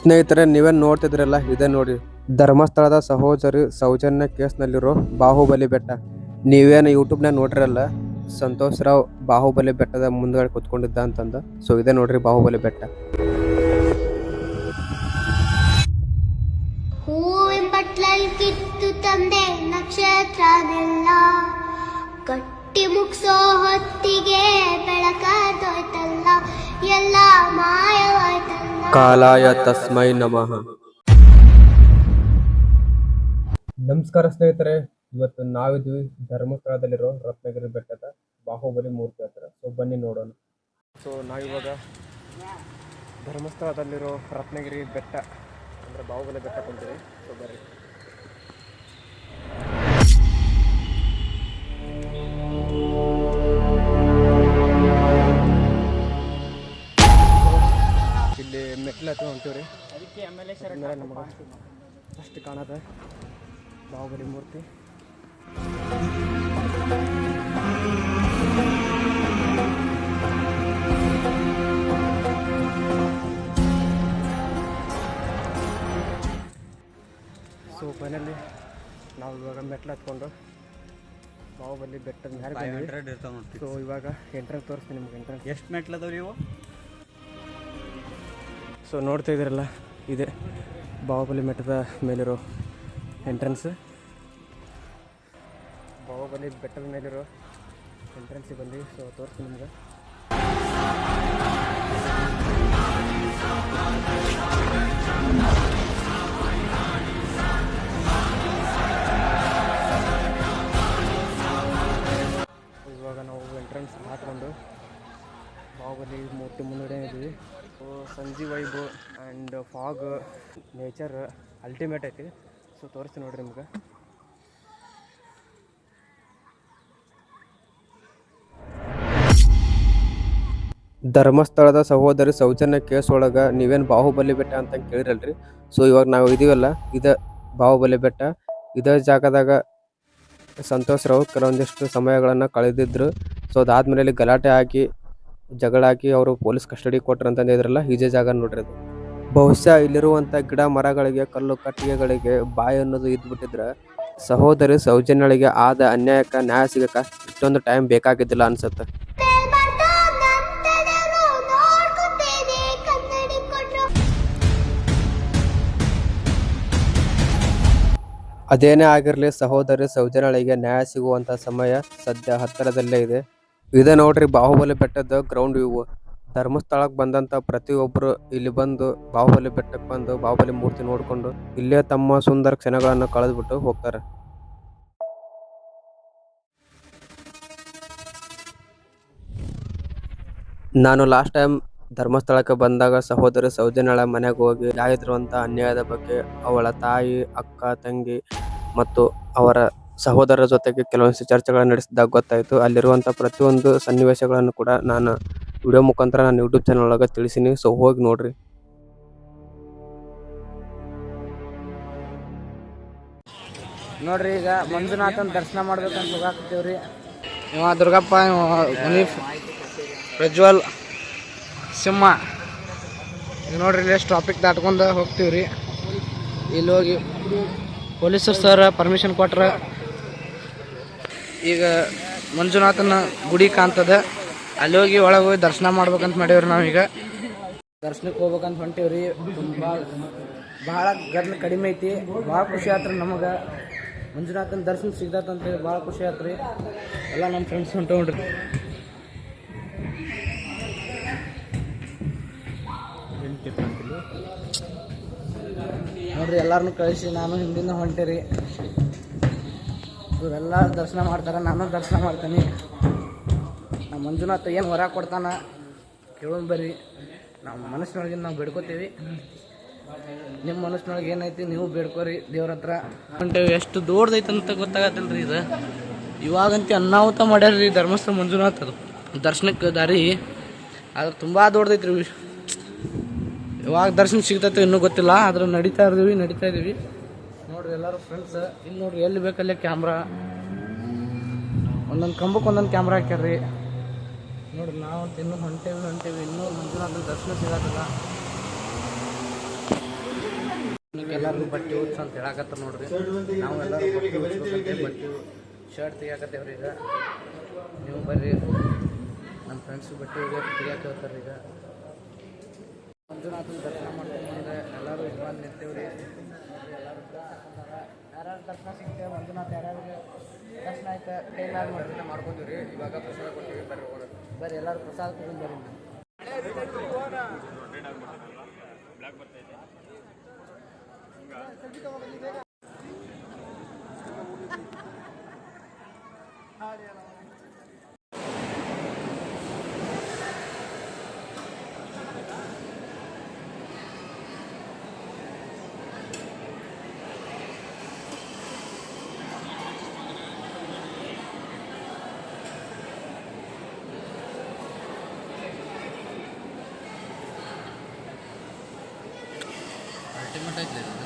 ಸ್ನೇಹಿತರೆ ನೀವೇನ್ ನೋಡ್ತಿದ್ರಲ್ಲ ಇದೆ ನೋಡಿ. ಧರ್ಮಸ್ಥಳದ ಸಹೋದರಿ ಸೌಜನ್ಯ ಕೇಸ್ನಲ್ಲಿರೋ ಬಾಹುಬಲಿ ಬೆಟ್ಟ. ನೀವೇನು ಯೂಟ್ಯೂಬ್ನಾಗ ನೋಡ್ರಲ್ಲ ಸಂತೋಷ್ ರಾವ್ ಬಾಹುಬಲಿ ಬೆಟ್ಟದ ಮುಂದ್ಗಡೆ ಕುತ್ಕೊಂಡಿದ್ದ ಅಂತಂದ. ಸೊ ಇದೆ ನೋಡ್ರಿ ಬಾಹುಬಲಿ ಬೆಟ್ಟ. ಹೂವಿನ ಕಿತ್ತು ತಂದೆ ನಕ್ಷತ್ರನೆಲ್ಲ. ಕಟ್ಟಿ ಹೊತ್ತಿಗೆ ಎಲ್ಲ ಮಾಯವಾಯ್ತಲ್ಲ ಕಾಲಾಯ ತಸ್ಮೈ ನಮಃ. ನಮಸ್ಕಾರ ಸ್ನೇಹಿತರೆ, ಇವತ್ತು ನಾವಿದ್ವಿ ಧರ್ಮಸ್ಥಳದಲ್ಲಿರೋ ರತ್ನಗಿರಿ ಬೆಟ್ಟದ ಬಾಹುಬಲಿ ಮೂರ್ತಿ ಹತ್ರ. ಸೊ ಬನ್ನಿ ನೋಡೋಣ. ಸೊ ನಾವಿವಾಗ ಧರ್ಮಸ್ಥಳದಲ್ಲಿರೋ ರತ್ನಗಿರಿ ಬೆಟ್ಟ, ಅಂದರೆ ಬಾಹುಬಲಿ ಬೆಟ್ಟ ಕುಂತೀವಿ. ಸೊ ಬರ್ರಿ. ನಮಗೆ ಫಸ್ಟ್ ಕಾಣದ ಬಾಹುಬಲಿ ಮೂರ್ತಿ. ಸೊ ಫೈನಲಿ ನಾವು ಇವಾಗ ಮೆಟ್ಲು ಹತ್ಕೊಂಡು ಬಾಹುಬಲಿ ಬೆಟ್ಟದ ಮೇಲೆ ಸೊ ಇವಾಗ ಎಂಟ್ರೆನ್ಸ್ ತೋರಿಸ್ತೀನಿ ನಿಮ್ಗೆ ಎಂಟ್ರೆನ್ಸ್ ಎಷ್ಟು ಮೆಟ್ಲದವ್ರಿ ನೀವು? ಸೊ ನೋಡ್ತಾ ಇದ್ದೀರಲ್ಲ ಇದೆ. ಬಾಹುಬಲಿ ಮಠದ ಮೇಲಿರೋ ಎಂಟ್ರೆನ್ಸ್ ಬಾಹುಬಲಿ ಬೆಟ್ಟದ ಮೇಲಿರೋ ಎಂಟ್ರೆನ್ಸಿಗೆ ಬಂದು ಸೊ ತೋರಿಸ್ತೀನಿ ನಿಮ್ಗೆ. ಇವಾಗ ನಾವು ಎಂಟ್ರೆನ್ಸ್ ಹಾಕೊಂಡು ಬಾಹುಬಲಿ ಮೂರ್ತಿ ಮುನ್ನಡೆ ಇದ್ದೀವಿ ಸಂಜೆ vibe and fog, nature ultimate ಐತಿ. ಸೊ, ತೋರಿಸ್ತೀನಿ ನೋಡಿರಿ ನಿಮ್ಗೆ. ಧರ್ಮಸ್ಥಳದ ಸಹೋದರಿ ಸೌಜನ್ಯ ಕೇಸ್ ಒಳಗೆ ನೀವೇನು ಬಾಹುಬಲಿ ಬೆಟ್ಟ ಅಂತ ಕೇಳಿರಲ್ರಿ? ಸೊ, ಇವಾಗ ನಾವು ಇದೀವಲ್ಲ, ಇದ ಬಾಹುಬಲಿ ಬೆಟ್ಟ. ಇದೇ ಜಾಗದಾಗ ಸಂತೋಷ್ ರಾವ್ ಕೆಲವೊಂದಿಷ್ಟು ಸಮಯಗಳನ್ನು ಕಳೆದಿದ್ರು. ಸೊ, ಅದಾದ್ಮೇಲೆ ಗಲಾಟೆ ಹಾಕಿ ಜಗಳ ಹಾಕಿ ಅವರು ಪೊಲೀಸ್ ಕಸ್ಟಡಿ ಕೊಟ್ರು ಅಂತಂದು ಇದ್ರಲ್ಲ ಇದೇ ಜಾಗ ನೋಡ್ರಿ ಅದು. ಬಹುಶಃ ಇಲ್ಲಿರುವಂತಹ ಗಿಡ ಮರಗಳಿಗೆ, ಕಲ್ಲು ಕಟ್ಟಿಗೆಗಳಿಗೆ ಬಾಯಿ ಅನ್ನೋದು ಇದ್ಬಿಟ್ಟಿದ್ರೆ ಸಹೋದರಿ ಸೌಜನ್ಯಳಿಗೆ ಆದ ಅನ್ಯಾಯಕ್ಕೆ ನ್ಯಾಯ ಸಿಗಕ್ಕ ಇಷ್ಟೊಂದು ಟೈಮ್ ಬೇಕಾಗಿದ್ದಿಲ್ಲ ಅನ್ಸುತ್ತೆ. ಅದೇನೇ ಆಗಿರಲಿ ಸಹೋದರಿ ಸೌಜನ್ಯಳಿಗೆ ನ್ಯಾಯ ಸಿಗುವಂತ ಸಮಯ ಸದ್ಯ ಹತ್ತಿರದಲ್ಲೇ ಇದೆ. ಇದೇ ನೋಡ್ರಿ, ಬಾಹುಬಲಿ ಬೆಟ್ಟದ ಗ್ರೌಂಡ್ ವ್ಯೂ ಧರ್ಮಸ್ಥಳಕ್ಕೆ ಬಂದಂಥ ಪ್ರತಿಯೊಬ್ಬರು ಇಲ್ಲಿ ಬಂದು ಬಾಹುಬಲಿ ಬೆಟ್ಟಕ್ಕೆ ಬಂದು ಬಾಹುಬಲಿ ಮೂರ್ತಿ ನೋಡಿಕೊಂಡು ಇಲ್ಲೇ ತಮ್ಮ ಸುಂದರ ಕ್ಷಣಗಳನ್ನು ಕಳೆದ್ಬಿಟ್ಟು ಹೋಗ್ತಾರೆ. ನಾನು ಲಾಸ್ಟ್ ಟೈಮ್ ಧರ್ಮಸ್ಥಳಕ್ಕೆ ಬಂದಾಗ ಸಹೋದರಿ ಸೌಜನ್ಯಳ ಮನೆಗೆ ಹೋಗಿ ಆಗಿರುವಂಥ ಅನ್ಯಾಯದ ಬಗ್ಗೆ ಅವಳ ತಾಯಿ, ಅಕ್ಕ, ತಂಗಿ ಮತ್ತು ಅವರ ಸಹೋದರರ ಜೊತೆಗೆ ಕೆಲವೊಂದಿಷ್ಟು ಚರ್ಚೆಗಳನ್ನು ನಡೆಸಿದಾಗ ಗೊತ್ತಾಯಿತು. ಅಲ್ಲಿರುವಂಥ ಪ್ರತಿಯೊಂದು ಸನ್ನಿವೇಶಗಳನ್ನು ಕೂಡ ನಾನು ವಿಡಿಯೋ ಮುಖಾಂತರ ನಾನು ಯೂಟ್ಯೂಬ್ ಚಾನಲ್ ಒಳಗೆ ತಿಳಿಸೀನಿ ಸೊ ಹೋಗಿ ನೋಡ್ರಿ. ನೋಡ್ರಿ, ಈಗ ಮಂಜುನಾಥನ ದರ್ಶನ ಮಾಡ್ಬೇಕಂತ ದುರ್ಗಪ್ಪ ಮುನೀಫ್, ಪ್ರಜ್ವಲ್, ಸಿಂಹ. ಈಗ ನೋಡ್ರಿ, ಇಲ್ಲಿ ಟಾಪಿಕ್ ದಾಟ್ಕೊಂಡು ಹೋಗ್ತೀವ್ರಿ. ಇಲ್ಲಿ ಹೋಗಿ ಪೊಲೀಸರು ಸರ್ ಪರ್ಮಿಷನ್ ಕೊಟ್ರ. ಈಗ ಮಂಜುನಾಥನ ಗುಡಿ ಕಾಣ್ತದ. ಅಲ್ಲಿ ಹೋಗಿ ಒಳಗೆ ಹೋಗಿ ದರ್ಶನ ಮಾಡ್ಬೇಕಂತ ಮಾಡೀವ್ರಿ ನಾವೀಗ ದರ್ಶನಕ್ಕೆ ಹೋಗ್ಬೇಕಂತ ಹೊಂಟೀವ್ರಿ. ತುಂಬ ಭಾಳ ಗದ್ಲ ಕಡಿಮೆ ಐತಿ. ಭಾಳ ಖುಷಿ ಆತ್ರಿ ನಮಗೆ. ಮಂಜುನಾಥನ ದರ್ಶನ ಸಿಗ್ತಂತೇಳಿ ಭಾಳ ಖುಷಿ ಆತ್ರಿ. ಎಲ್ಲ ನಮ್ಮ ಫ್ರೆಂಡ್ಸ್ ಹೊಂಟೋಗ್ರಿ ನೋಡ್ರಿ. ಎಲ್ಲಾರನ್ನು ಕಳಿಸಿ, ನಾನು ಹಿಂದಿನ ಹೊಂಟೇರಿ. ಇವರೆಲ್ಲ ದರ್ಶನ ಮಾಡ್ತಾರೆ, ನಾನು ದರ್ಶನ ಮಾಡ್ತೀನಿ. ಮಂಜುನಾಥ ಏನು ಹೊರ ಕೊಡ್ತಾನ ಕೇಳೋಣ ಬರ್ರಿ. ನಮ್ಮ ಮನಸ್ಸಿನೊಳಗೆ ನಾವು ಬೇಡ್ಕೋತೀವಿ. ನಿಮ್ಮ ಮನಸ್ಸಿನೊಳಗೆ ಏನೈತಿ ನೀವು ಬೇಡ್ಕೋರಿ ದೇವ್ರ ಹತ್ರ. ಎಷ್ಟು ದೊಡ್ಡದೈತೆ ಅಂತ ಗೊತ್ತಾಗತ್ತಲ್ರಿ ಇದು. ಇವಾಗಂತೂ ಅನ್ನಾಹುತ ಮಾಡ್ಯಾರ್ರಿ ಧರ್ಮಸ್ಥಳ ಮಂಜುನಾಥ್ ಅದು. ದರ್ಶನಕ್ಕೆ ದಾರಿ ಆದ್ರೆ ತುಂಬ ದೊಡ್ಡದೈತ್ರಿ ಇವಾಗ ದರ್ಶನ ಸಿಗ್ತೈತೆ ಇನ್ನೂ ಗೊತ್ತಿಲ್ಲ, ಆದ್ರೆ ನಡೀತಾ ಇದ್ದೀವಿ ನಡೀತಾ ಇದ್ದೀವಿ. ನೋಡ್ರಿ ಎಲ್ಲರೂ ಫ್ರೆಂಡ್ಸ್ ಇಲ್ಲಿ ನೋಡ್ರಿ ಎಲ್ಲಿ ಬೇಕಲ್ಲೇ ಕ್ಯಾಮ್ರಾ ಒಂದೊಂದು ಕಂಬಕ್ಕೆ ಒಂದೊಂದು ಕ್ಯಾಮ್ರಾ ಹಾಕ್ಯಾರ್ರಿ. ನೋಡ್ರಿ, ನಾವು ತಿನ್ನು, ಹೊಂಟೇವಿ ಹೊಂಟೇವಿ. ಇನ್ನೂ ಮಂಜುನಾಥನ ದರ್ಶನ ಸಿಗತ್ತಲ್ಲ. ಎಲ್ಲರಿಗೂ ಬಟ್ಟೆ ಉಚ್ಚ ಅಂತ ಹೇಳಕತ್ತ ನೋಡ್ರಿ. ನಾವು ಎಲ್ಲರೂ ಬಟ್ಟೆ ಉಚ್ಬೇಕಂತೆ ಬಟ್ಟೆ ಶರ್ಟ್ ತೆಗಿಯಾಕತ್ತೇವ್ರಿ ಈಗ. ನೀವು ಬರ್ರಿ. ನಮ್ಮ ಫ್ರೆಂಡ್ಸು ಬಟ್ಟೆ ತೆಗಿಯಾಕ ಹೋಗ್ತಾರೆ ಈಗ. ಮಂಜುನಾಥನ ದರ್ಶನ ಮಾಡ್ಕೊಂಡ್ರೆ ಎಲ್ಲರೂ ಇಲ್ಲಿ ಬಂದು ನಿಂತೇವ್ರಿ. ಎಲ್ಲರೂ ಯಾರ್ಯಾರು ದರ್ಶನ ಸಿಗ್ತೇವೆ, ಮಂಜುನಾಥ ಯಾರ್ಯಾರಿಗೆ ದರ್ಶನ ಆಯ್ತು ಕೈ ಮ್ಯಾಲ ಮಾಡ್ತೀನಿ ಮಾಡ್ಕೊಂತೀವಿ ಇವಾಗ ಪ್ರಸಾದ ಕೊಡ್ತೀವಿ, ಬರ್ರಿ ಬರ್ರಿ ಎಲ್ಲರೂ ಪ್ರಸಾದ ತಗೊಂಡು ಬರ್ರಿ ಹಣೆ